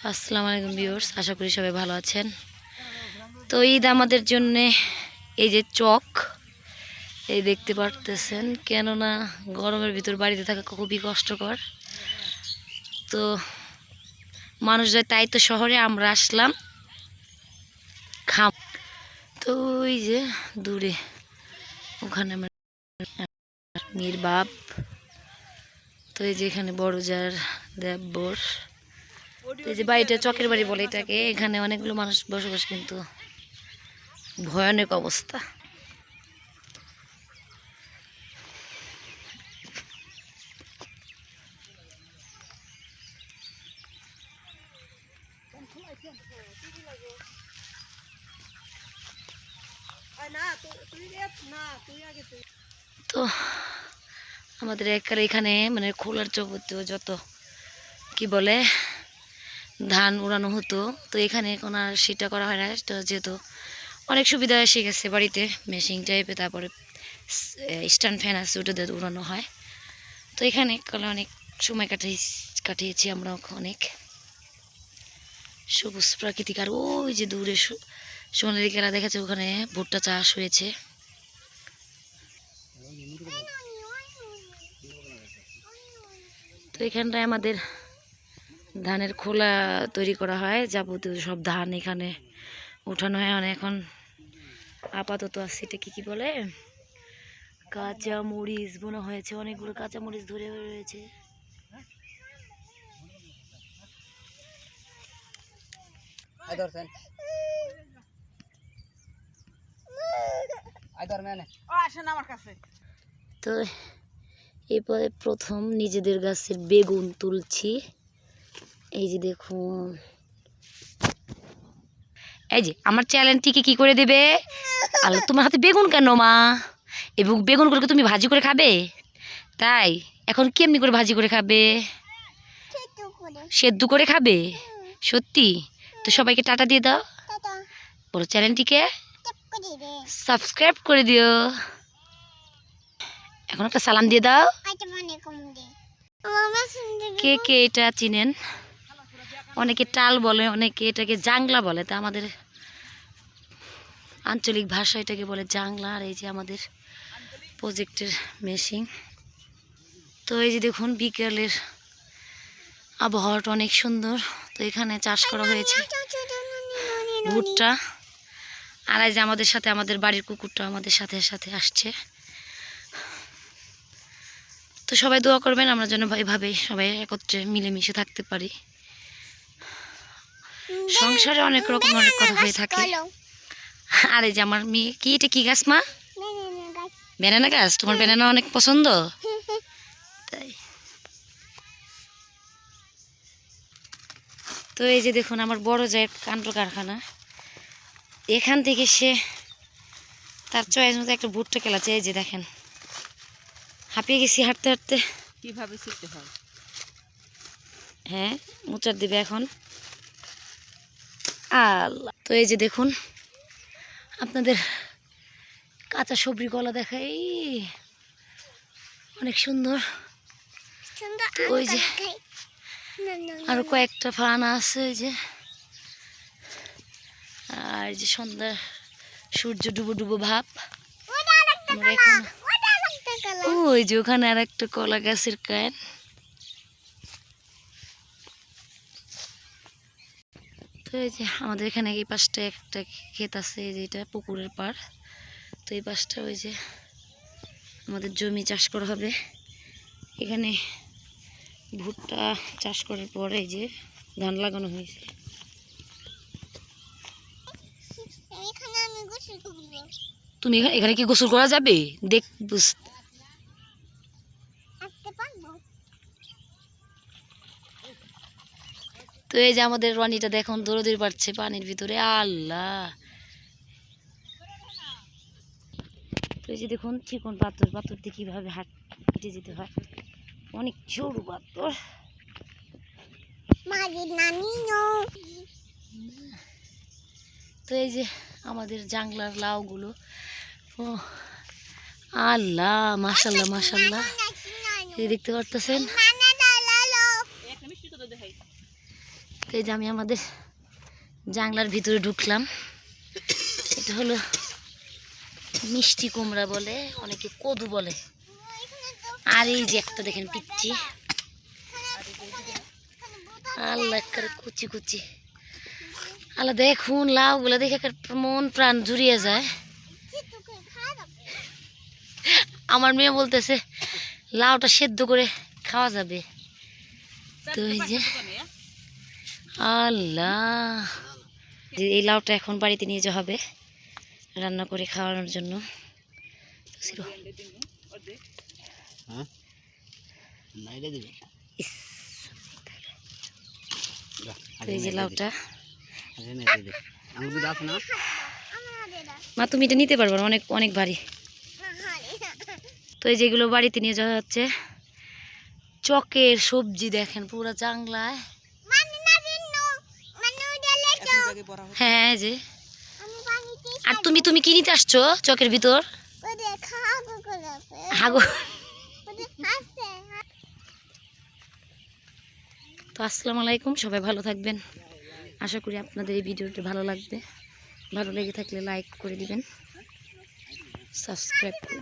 তো আসসালামু আলাইকুম ভিউয়ার্স, আশা করি সবাই ভালো আছেন। তো ঈদ আমাদের জন্যে এই যে চক, এই দেখতে পারতেছেন, কেননা গরমের ভিতর বাড়িতে থাকা খুবই কষ্টকর। তো মানুষ যায়, তাই তো শহরে আমরা আসলাম। খাম তো ওই যে দূরে ওখানে আমার বাপ, তো এই যে এখানে বড় যার দেবর। তো এই যে বাড়িটা চকের বাড়ি বলে এটাকে, এখানে অনেকগুলো মানুষ বসবাস কিন্তু। ভয়ানক অবস্থা। তো, আমাদের এখানে মানে খোলার যাবতীয় যত, কি বলে ধান উড়ানো হতো। তো এখানে এখন আর সেটা করা হয় না। যেহেতু অনেক সুবিধা এসে গেছে বাড়িতে। মেশিন টাইপে, তারপরে স্ট্যান্ড ফ্যান আছে, ওটা দিয়ে উড়ানো হয়। তো এখানে কালে অনেক সময় কাটিয়ে, কাটিয়েছি আমরা অনেক। সবুজ প্রাকৃতিক। আর ওই যে দূরে সো- সোনালি কেরা দেখাচ্ছে, ওখানে ভুট্টা চাষ হয়েছে। তো এখানটায় আমাদের ধানের খোলা তৈরি করা হয় যাবতীয় সব ধান এখানে উঠানো হয়। মানে এখন আপাতত আছে এটা কি কি বলে? কাঁচা মরিচ বোনা হয়েছে অনেকগুলো কাঁচা মরিচ ধরে রয়েছে। তো এরপরে প্রথম নিজেদের গাছের বেগুন তুলছি। এই যে দেখুন। এই যে আমার চ্যালেঞ্জটিকে কি করে দেবে? আল্লাহ তোমার হাতে বেগুন কেন মা? এই বে- বেগুনগুলোকে তুমি ভাজি করে খাবে? তাই এখন কেমনি করে ভাজি করে খাবে? সেদ্ধ করে খাবে? সত্যি? তো সবাইকে টাটা দিয়ে দাও। বলো চ্যানেলটিকে সাবস্ক্রাইব করে দিও। এখন একটা সালাম দিয়ে দাও। কে কে এটা চিনেন? অনেকে টাল বলে, অনেকে এটাকে জাংলা বলে। তা আমাদের আঞ্চলিক ভাষা এটাকে বলে জাংলা, আর এই যে আমাদের প্রজেক্টের মেশিন তো এই যে দেখুন, বিকেলের আবহাওয়াটা অনেক সুন্দর। তো এখানে চাষ করা হয়েছে ভুট্টা। আর এই যে আমাদের সাথে, আমাদের বাড়ির কুকুরটা আমাদের সাথে সাথে আসছে। তো সবাই দোয়া করবেন, আমরা যেন এভাবে সবাই একত্রে মিলেমিশে থাকতে পারি। সংসারে অনেক রকম অনেক কথা হয়ে থাকে। আর এই যে আমার মেয়ে কি এটা কি গাছ মা? বেনানা গাছ। তোমার বেনানা অনেক পছন্দ? তাই। তো এই যে দেখুন আমার বড় যায় কাণ্ড কারখানা। এখান থেকে সে তার চয়েস মতো একটা ভুট্টা খেলাচ্ছে এই যে দেখেন হাঁপিয়ে গেছি হাঁটতে হাঁটতে। কীভাবে শিখতে হয়? হ্যাঁ মুচার দিবে এখন। আল্লাহ। তো এই যে দেখুন আপনাদের কাঁচা সবজি গলা দেখাই অনেক সুন্দর। ওই যে আরও কয়েকটা ফানা আছে ওই যে। আর এই যে সন্ধ্যা সূর্য ডুবো ডুবো ভাব। ওই যে ওখানে আর একটা কলা গাছের কান তো এই যে আমাদের এখানে এই পাশটা একটা ক্ষেত আছে, এই যে এটা পুকুরের পার তো এই পাশটা ওই যে আমাদের জমি চাষ করা হবে। এখানে ভুট্টা চাষ করার পরে যে ধান লাগানো হয়েছে। তুমি এখা- এখানে কি গোসল করা যাবে? দেখ, বুঝ তো এই যে আমাদের রানিটা দেখুন দৌড়দৌড়ি পারছে পানির ভিতরে আল্লাহ। তো এই যে দেখুন চিকন পাথর পাথর দিয়ে কীভাবে হাট হেঁটে যেতে হয়। অনেক সরু পাথর। তো এই যে আমাদের জাংলার লাউগুলো। ও আল্লাহ মাশাল্লাহ মাশাল্লাহ। এই দেখতে পারতেছেন একটা মিষ্টি তো এই যে আমি আমাদের জাংলার ভিতরে ঢুকলাম। এটা হলো মিষ্টি কুমড়া বলে, অনেকে কদু বলে। আর এই যে একটা দেখেন পিচ্ছি। আল্লাহ করে কুচি কুচি। আল্লাহ দেখুন লাউ লাউগুলো দেখে মন প্রাণ জুড়িয়ে যায়। আমার মেয়ে বলতেছে, লাউটা সেদ্ধ করে খাওয়া যাবে। তো এই যে আল্লাহ। এই লাউটা এখন বাড়িতে নিয়ে যাওয়া হবে রান্না করে খাওয়ানোর জন্য। হ্যাঁ? এই যে লাউটা। মা তুমি এটা নিতে পারব অনেক অনেক ভারী। তো এই যেগুলো বাড়িতে নিয়ে যাওয়া হচ্ছে চকের সবজি দেখেন পুরো জাংলায়। হ্যাঁ যে। আর তুমি তুমি কি নিতে আসছো চকের ভিতর? হাগো। তো আসসালামু আলাইকুম সবাই ভালো থাকবেন। আশা করি আপনাদের এই ভিডিওটি ভালো লাগবে। ভালো লেগে থাকলে লাইক করে দিবেন। সাবস্ক্রাইব করে